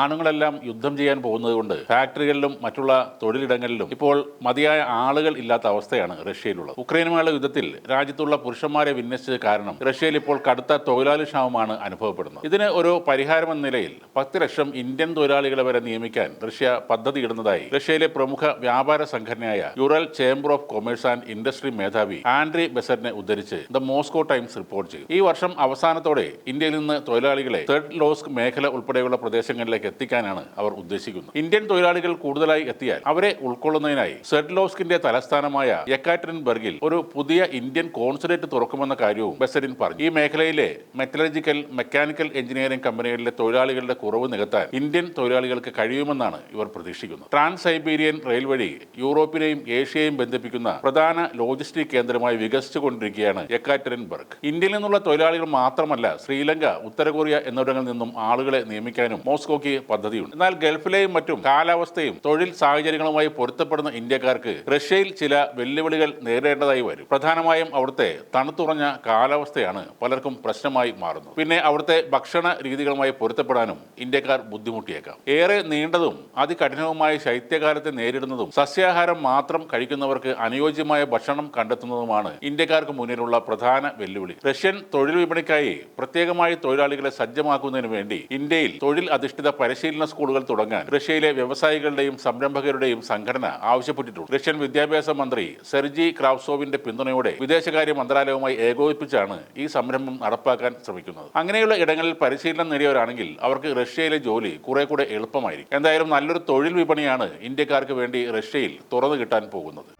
ആണുങ്ങളെല്ലാം യുദ്ധം ചെയ്യാൻ പോകുന്നത് കൊണ്ട് ഫാക്ടറികളിലും മറ്റുള്ള തൊഴിലിടങ്ങളിലും ഇപ്പോൾ മതിയായ ആളുകൾ ഇല്ലാത്ത അവസ്ഥയാണ് റഷ്യയിലുള്ളത്. ഉക്രൈനുമായുള്ള യുദ്ധത്തിൽ രാജ്യത്തുള്ള പുരുഷന്മാരെ വിന്യസിച്ചത് കാരണം റഷ്യയിൽ ഇപ്പോൾ കടുത്ത തൊഴിലാളി ക്ഷാമമാണ് അനുഭവപ്പെടുന്നത്. ഇതിന് ഒരു പരിഹാരമെന്ന നിലയിൽ പത്ത് ലക്ഷം ഇന്ത്യൻ തൊഴിലാളികളെ വരെ നിയമിക്കാൻ റഷ്യ പദ്ധതി ഇടുന്നതായി റഷ്യയിലെ പ്രമുഖ വ്യാപാര സംഘടനയായ Ural chamber of commerce and industry മേധാവി ആൻഡ്രി ബെസറിനെ ഉദ്ധരിച്ച് ദ മോസ്കോ ടൈംസ് റിപ്പോർട്ട് ചെയ്തു ഈ വർഷം അവസാനത്തോടെ ഇന്ത്യയിൽ നിന്ന് തൊഴിലാളികളെ തേർഡ് ലോസ്ക് മേഖല ഉൾപ്പെടെയുള്ള പ്രദേശങ്ങളിലേക്ക് എത്തിക്കാനാണ് അവർ ഉദ്ദേശിക്കുന്നത്. ഇന്ത്യൻ തൊഴിലാളികൾ കൂടുതലായി എത്തിയാൽ അവരെ ഉൾക്കൊള്ളുന്നതിനായി സെഡ്ലോസ്കിന്റെ തലസ്ഥാനമായ യെക്കാറ്ററിൻബർഗിൽ ഒരു പുതിയ ഇന്ത്യൻ കോൺസുലേറ്റ് തുറക്കുമെന്ന കാര്യവും ബസരിൻ പറഞ്ഞു. ഈ മേഖലയിലെ മെറ്റലർജിക്കൽ മെക്കാനിക്കൽ എഞ്ചിനീയറിംഗ് കമ്പനികളിലെ തൊഴിലാളികളുടെ കുറവ് നികത്താൻ ഇന്ത്യൻ തൊഴിലാളികൾക്ക് കഴിയുമെന്നാണ് ഇവർ പ്രതീക്ഷിക്കുന്നത്. ട്രാൻസ് സൈബീരിയൻ റെയിൽ വഴി യൂറോപ്പിനെയും ഏഷ്യയെയും ബന്ധിപ്പിക്കുന്ന പ്രധാന ലോജിസ്റ്റിക് കേന്ദ്രമായി വികസിച്ചുകൊണ്ടിരിക്കുകയാണ് യെക്കാറ്ററിൻബർഗ് ഇന്ത്യയിൽ നിന്നുള്ള തൊഴിലാളികൾ മാത്രമല്ല ശ്രീലങ്ക ഉത്തര കൊറിയ എന്നിവിടങ്ങളിൽ നിന്നും ആളുകളെ നിയമിക്കാനും മോസ്കോയ്ക്ക് പദ്ധതിയുണ്ട്. എന്നാൽ ഗൾഫിലെയും മറ്റും കാലാവസ്ഥയും തൊഴിൽ സാഹചര്യങ്ങളുമായി പൊരുത്തപ്പെടുന്ന ഇന്ത്യക്കാർക്ക് റഷ്യയിൽ ചില വെല്ലുവിളികൾ നേരിടേണ്ടതായി വരും. പ്രധാനമായും അവിടുത്തെ തണുത്തുറഞ്ഞ കാലാവസ്ഥയാണ് പലർക്കും പ്രശ്നമായി മാറുന്നത്. പിന്നെ അവിടുത്തെ ഭക്ഷണ രീതികളുമായി പൊരുത്തപ്പെടാനും ഇന്ത്യക്കാർ ബുദ്ധിമുട്ടിയേക്കാം. ഏറെ നീണ്ടതും അതികഠിനവുമായ ശൈത്യകാലത്തെ നേരിടുന്നതും സസ്യാഹാരം മാത്രം കഴിക്കുന്നവർക്ക് അനുയോജ്യമായ ഭക്ഷണം കണ്ടെത്തുന്നതുമാണ് ഇന്ത്യക്കാർക്ക് മുന്നിലുള്ള പ്രധാന വെല്ലുവിളി. റഷ്യൻ തൊഴിൽ വിപണിക്കായി പ്രത്യേകമായി തൊഴിലാളികളെ സജ്ജമാക്കുന്നതിന് വേണ്ടി ഇന്ത്യയിൽ തൊഴിൽ അധിഷ്ഠിത പരിശീലന സ്കൂളുകൾ തുടങ്ങാൻ റഷ്യയിലെ വ്യവസായികളുടെയും സംരംഭകരുടെയും സംഘടന ആവശ്യപ്പെട്ടിട്ടുണ്ട്. റഷ്യൻ വിദ്യാഭ്യാസ മന്ത്രി സെർജി ക്രാവ്സോവിന്റെ പിന്തുണയോടെ വിദേശകാര്യ മന്ത്രാലയവുമായി ഏകോപിപ്പിച്ചാണ് ഈ സംരംഭം നടപ്പാക്കാൻ ശ്രമിക്കുന്നത്. അങ്ങനെയുള്ള ഇടങ്ങളിൽ പരിശീലനം നേടിയവരാണെങ്കിൽ അവർക്ക് റഷ്യയിലെ ജോലി കുറെ കൂടെ എളുപ്പമായിരിക്കും. എന്തായാലും നല്ലൊരു തൊഴിൽ വിപണിയാണ് ഇന്ത്യക്കാർക്ക് വേണ്ടി റഷ്യയിൽ തുറന്നു കിട്ടാൻ പോകുന്നത്.